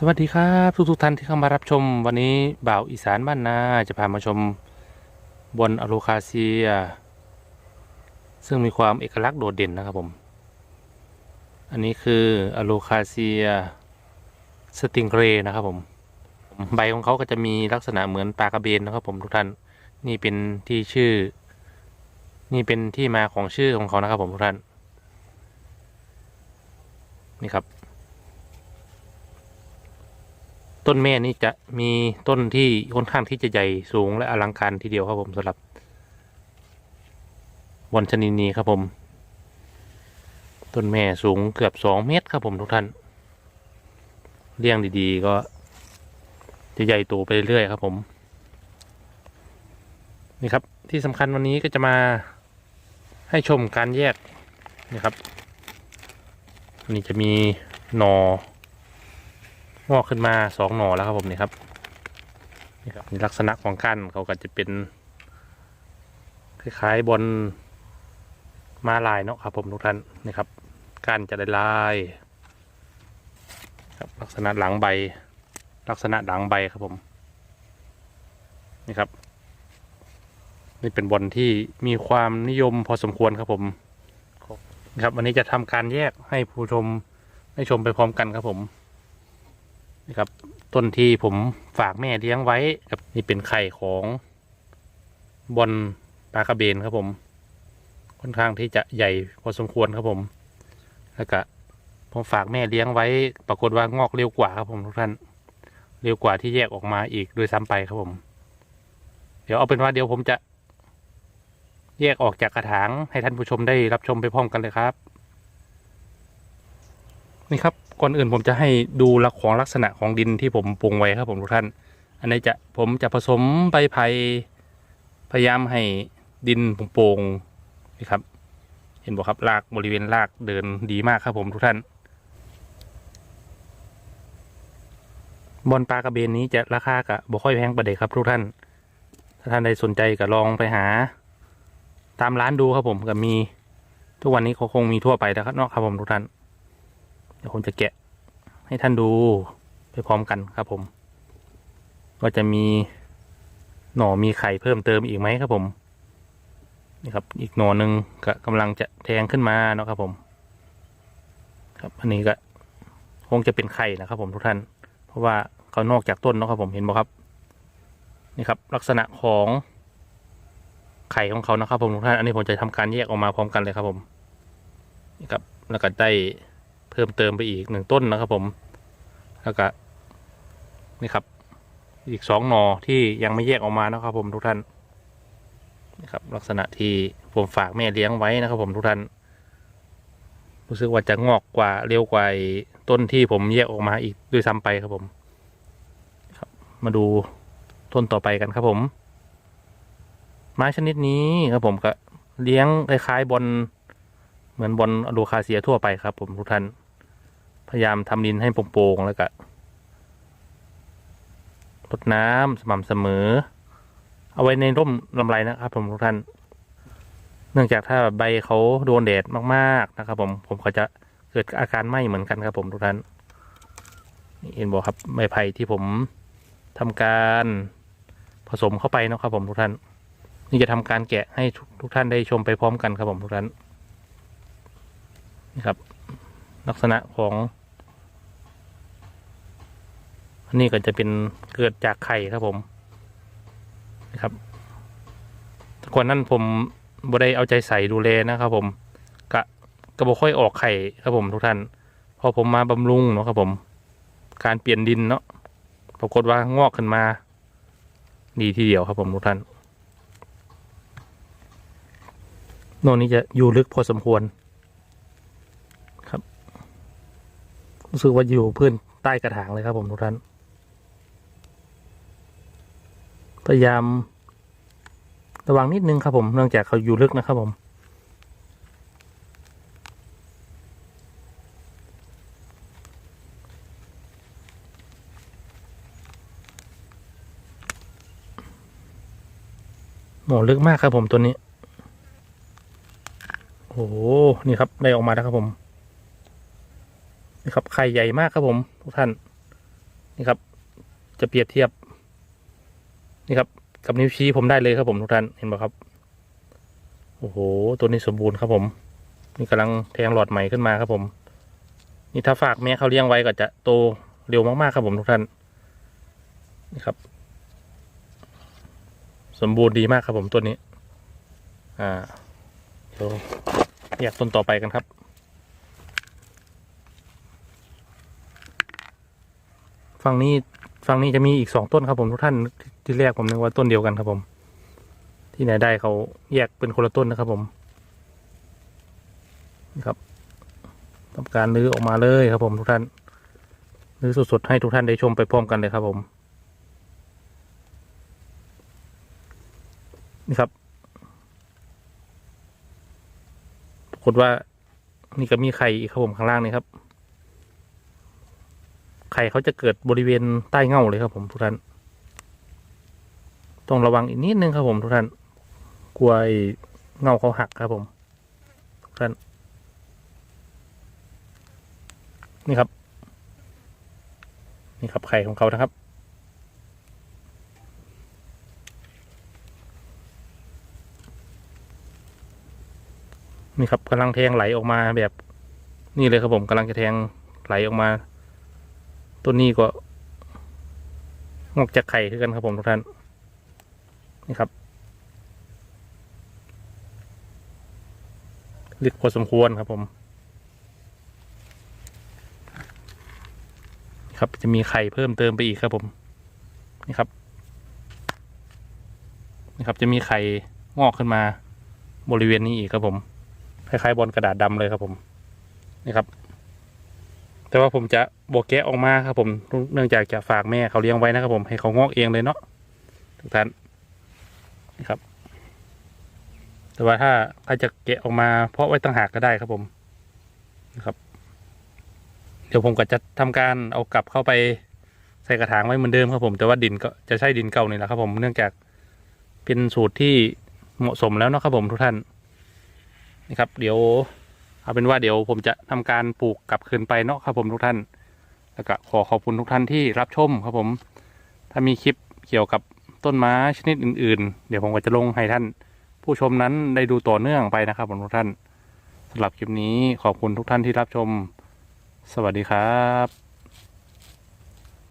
สวัสดีครับทุกทุกท่านที่เข้ามารับชมวันนี้บ่าวอีสานบ้านนาจะพามาชมบนอโลคาเซีย ซึ่งมีความเอกลักษณ์โดดเด่นนะครับผม อันนี้คืออโลคาเซียสติงเกรนะครับผม ใบของเขาก็จะมีลักษณะเหมือนปลากระเบนนะครับผมทุกท่านนี่เป็นที่ชื่อ นี่เป็นที่มาของชื่อของเขานะครับผมทุกท่านนี่ครับ ต้นแม่นี่จะมีต้นที่ค่อนข้างที่จะใหญ่สูงและอลังการทีเดียวครับผมสำหรับบอนชนินีครับผม ต้นแม่สูงเกือบสองเมตรครับผมทุกท่านเลี้ยงดีๆก็จะใหญ่โตไปเรื่อยครับผมนี่ครับที่สำคัญวันนี้ก็จะมาให้ชมการแยกนี่ครับนนี้จะมีหนอ งอกขึ้นมาสองหน่อแล้วครับผมนี่ครับนี่ครับลักษณะของก้านเขาก็จะเป็น คล้ายๆบนมาลายเนาะครับผมทุกท่านนี่ครับก้านจะได้ลายครับลักษณะหลังใบ ลักษณะหลังใบครับผมนี่ครับ นี่เป็นบอลที่มีความนิยมพอสมควรครับผมครับวันนี้จะทำการแยกให้ผู้ชมได้ชมไปพร้อมกันครับผม นี่ครับ ต้นที่ผมฝากแม่เลี้ยงไว้ครับนี่เป็นไข่ของบอลปลากระเบนครับผม ค่อนข้างที่จะใหญ่พอสมควรครับผม แล้วก็ผมฝากแม่เลี้ยงไว้ ปรากฏว่างอกเร็วกว่าครับผมทุกท่าน เร็วกว่าที่แยกออกมาอีกโดยซ้ำไปครับผม เดี๋ยวเอาเป็นว่าเดี๋ยวผมจะ แยกออกจากกระถางให้ท่านผู้ชมได้รับชมไปพร้อมกันเลยครับ นี่ครับ ก่อนอื่นผมจะให้ดูลักของลักษณะของดินที่ผมปรุงไว้ครับผมทุกท่าน อันนี้จะผมจะผสมใบไผ่พยายามให้ดินโปร่งๆนี่ครับ เห็นบอกครับรากบริเวณรากเดินดีมากครับผมทุกท่านบอลปลากระเบนนี้จะราคากะบ่ค่อยแพงประเด็ครับทุกท่าน ถ้าท่านใดสนใจก็ลองไปหา ตามร้านดูครับผมก็มี ทุกวันนี้เขาคงมีทั่วไปแล้วครับเนาะครับผมทุกท่านเดี๋ยวผมจะแกะ ให้ท่านดูไปพร้อมกันครับผมว่าจะมีหน่อมีไข่เพิ่มเติมอีกไหมครับผมนี่ครับ อีกหน่อหนึ่งก็กำลังจะแทงขึ้นมาเนาะครับผม ครับอันนี้ก็คงจะเป็นไข่นะครับผมทุกท่าน เพราะว่าเขานอกจากต้นเนาะครับผมเห็นบ่ครับนี่ครับ ลักษณะของไข่ของเขานะครับผมทุกท่าน อันนี้ผมจะทำการแยกออกมาพร้อมกันเลยครับผมนี่ครับแล้วก็ได้ พิ่มเติมไปอีกหนึ่งต้นนะครับผมแล้วก็นี่ครับ อีกสองหนอที่ยังไม่แยกออกมานะครับผมทุกท่านนี่ครับลักษณะที่ผมฝากแม่เลี้ยงไว้นะครับผมทุกท่านรู้สึกว่าจะงอกกว่าเร็วกว่าต้นที่ผมแยกออกมาอีกด้วยซ้ำไปครับผมครับมาดูต้นต่อไปกันครับผม ไม้ชนิดนี้ครับผมก็เลี้ยงคล้ายๆบอลเหมือนบอลอะโลคาเซียทั่วไปครับผมทุกท่าน พยายามทำดินให้โปร่งๆแล้วก็รดน้ำสม่ำเสมอ เอาไว้ในร่มลำไรนะครับ ผมทุกท่าน เนื่องจากถ้าใบเขาโดนแดดมากๆนะครับ ผมผมเขาจะเกิดอาการไหม้เหมือนกันครับ ผมทุกท่านเห็นบอกครับใบไผ่ที่ผมทำการผสมเข้าไปนะครับ ผมทุกท่าน นี่จะทำการแกะให้ทุกทุกท่านได้ชมไปพร้อมกันครับผมทุกท่านนี่ครับ ลักษณะของ อันนี้ก็จะเป็นเกิดจากไข่ครับผมนะครับก่อนนั้นผมบ่ได้เอาใจใส่ดูแลนะครับ ผมกะกระบอกค่อยออกไข่ครับผมทุกท่านพอผมมาบำรุงเนาะครับผม การเปลี่ยนดินเนาะปรากฏว่างอกขึ้นมา ดีทีเดียวครับผมทุกท่านโน่นนี้จะอยู่ลึกพอสมควรครับรู้สึกว่าอยู่พื้นใต้กระถางเลยครับผมทุกท่าน พยายาม ระวังนิดนึงครับผมเนื่องจากเขาอยู่ลึกนะครับผมหมอลึกมากครับผมตัวนี้ โอ้โห นี่ครับได้ออกมาแล้วครับผม นี่ครับไข่ใหญ่มากครับผมทุกท่าน นี่ครับ จะเปรียบเทียบ นี่ครับ กับนิ้วชี้ผมได้เลยครับผมทุกท่านเห็นไหมครับ โอ้โห ตัวนี้สมบูรณ์ครับผม นี่กำลังแทงหลอดใหม่ขึ้นมาครับผม นี่ถ้าฝากแม่เขาเลี้ยงไว้ก็จะโตเร็วมากๆครับผมทุกท่านนี่ครับ สมบูรณ์ดีมากครับผมตัวนี้ อ่าเดี๋ยวแยกต้นต่อไปกันครับฝั่งนี้ ฝั่งนี้จะมีอีกสองต้นครับผมทุกท่านที่แรกผมนึกว่าต้นเดียวกันครับผม ที่ไหนได้เขาแยกเป็นคนละต้นนะครับผมนี่ครับทำการรื้อออกมาเลยครับผมทุกท่านรื้อสดๆให้ทุกท่านได้ชมไปพร้อมกันเลยครับผมนี่ครับปรากฏว่านี่ก็มีไข่อีกครับผมข้างล่างนี่ครับ ข่เขาจะเกิดบริเวณใต้เง่าเลยครับผมทุกท่าน ต้องระวังอีกนิดนึงครับผมทุกท่าน กลัวไอ้เง่าเขาหักครับผมทุกท่าน นี่ครับ นี่ครับไข่ของเขานะครับนี่ครับกำลังแทงไหลออกมาแบบ นี่เลยครับผมกำลังจะแทงไหลออกมา ต้นนี้ก็งอกจากไข่คือกันครับผมทุกท่าน นี่ครับลึกพอสมควรครับผม ครับจะมีไข่เพิ่มเติมไปอีกครับผม นี่ครับ นี่ครับจะมีไข่งอกขึ้นมา บริเวณนี้อีกครับผม คล้ายๆบอลกระดาษดำเลยครับผม นี่ครับ แต่ว่าผมจะ บวกแกะออกมาครับผม เนื่องจากจะฝากแม่เขาเลี้ยงไว้นะครับผมให้เขางอกเองเลยเนาะทุกท่านนี่ครับ แต่ว่าถ้าใครจะแกะออกมาเพาะไว้ต่างหากก็ได้ครับผมนะครับ เดี๋ยวผมก็จะทำการเอากลับเข้าไปใส่กระถางไว้เหมือนเดิมครับผม แต่ว่าดินก็จะใช้ดินเก่านี่แหละครับ ผมเนื่องจากเป็นสูตรที่เหมาะสมแล้วเนาะครับผมทุกท่านนี่ครับ เดี๋ยวเอาเป็นว่าเดี๋ยวผมจะทำการปลูกกลับคืนไปเนาะครับผมทุกท่าน แล้วก็ขอขอบคุณทุกท่านที่รับชมครับผม ถ้ามีคลิปเกี่ยวกับต้นไม้ชนิดอื่น ๆ เดี๋ยวผมก็จะลงให้ท่าน ผู้ชมนั้นได้ดูต่อเนื่องไปนะครับผมทุกท่านสำหรับคลิปนี้ขอบคุณทุกท่านที่รับชม สวัสดีครับ